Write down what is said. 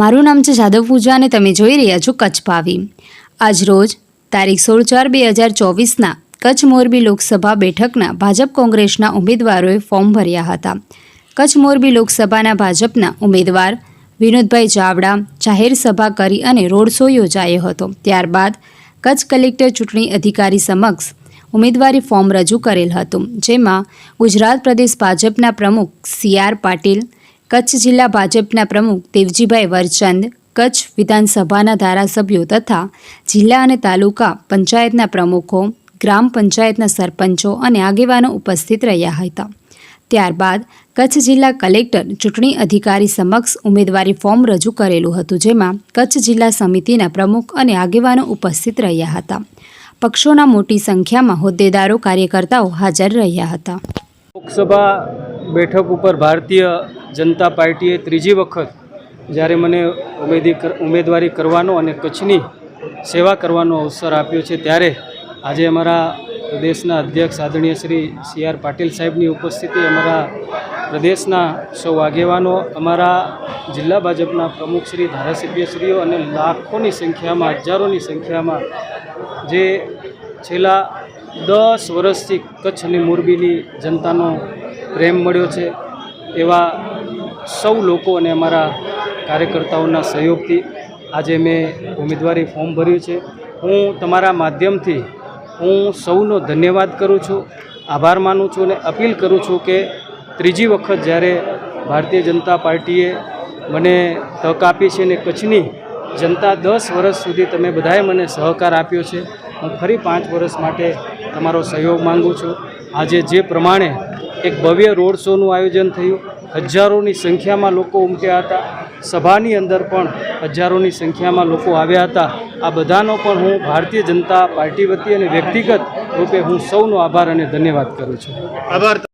મારું નામ છે જાદવ પૂજા અને તમે જોઈ રહ્યા છો કચ્છ ભાવી. આજ રોજ તારીખ સોળ ચાર બે હજાર ચોવીસના કચ્છ મોરબી લોકસભા બેઠકના ભાજપ કોંગ્રેસના ઉમેદવારોએ ફોર્મ ભર્યા હતા. કચ્છ મોરબી લોકસભાના ભાજપના ઉમેદવાર વિનોદભાઈ ચાવડા જાહેર સભા કરી અને રોડ શો યોજાયો હતો. ત્યારબાદ કચ્છ કલેક્ટર ચૂંટણી અધિકારી સમક્ષ ઉમેદવારી ફોર્મ રજૂ કરેલ હતું. જેમાં ગુજરાત પ્રદેશ ભાજપના પ્રમુખ સી આર પાટીલ કચ્છ જિલ્લા ભાજપના પ્રમુખ દેવજીભાઈ વરચંદ, કચ્છ વિધાનસભાના ધારાસભ્યો તથા જિલ્લા અને તાલુકા પંચાયતના પ્રમુખો, ગ્રામ પંચાયતના સરપંચો અને આગેવાનો ઉપસ્થિત રહ્યા હતા. ત્યારબાદ કચ્છ જિલ્લા કલેક્ટર ચૂંટણી અધિકારી સમક્ષ ઉમેદવારી ફોર્મ રજૂ કરેલું હતું, જેમાં કચ્છ જિલ્લા સમિતિના પ્રમુખ અને આગેવાનો ઉપસ્થિત રહ્યા હતા. પક્ષોના મોટી સંખ્યામાં હોદ્દેદારો, કાર્યકર્તાઓ હાજર રહ્યા હતા. લોકસભા બેઠક ઉપર ભારતીય જનતા પાર્ટીએ ત્રીજી વખત જ્યારે મને ઉમેદી ઉમેદવારી કરવાનો અને કચ્છની સેવા કરવાનો અવસર આપ્યો છે, ત્યારે આજે અમારા પ્રદેશના અધ્યક્ષ આદરણીય શ્રી સી આર પાટીલ સાહેબની ઉપસ્થિતિ અમારા પ્રદેશના સૌ આગેવાનો, અમારા જિલ્લા ભાજપના પ્રમુખ શ્રી ધારાસભ્યશ્રીઓ અને લાખોની સંખ્યામાં, હજારોની સંખ્યામાં જે છેલ્લા દસ વર્ષથી કચ્છ અને મોરબીની જનતાનો પ્રેમ મળ્યો છે એવા સૌ લોકો અને અમારા કાર્યકર્તાઓના સહયોગથી આજે મેં ઉમેદવારી ફોર્મ ભર્યું છે. હું તમારા માધ્યમથી હું સૌનો ધન્યવાદ કરું છું, આભાર માનું છું અને અપીલ કરું છું કે ત્રીજી વખત જ્યારે ભારતીય જનતા પાર્ટીએ મને તક આપી છે અને કચ્છની જનતા દસ વર્ષ સુધી તમે બધાએ મને સહકાર આપ્યો છે, હું ફરી પાંચ વર્ષ માટે તમારો સહયોગ માગું છું. આજે જે પ્રમાણે એક ભવ્ય રોડ શોનું આયોજન થયું. હજારોની સંખ્યામાં લોકો ઉમટ્યા હતા. સભાની અંદર પણ હજારોની સંખ્યામાં લોકો આવ્યા હતા. આ બધાનો પણ હું ભારતીય જનતા પાર્ટી વતી અને વ્યક્તિગત રૂપે હું સૌનો આભાર અને ધન્યવાદ કરું છું. આભાર.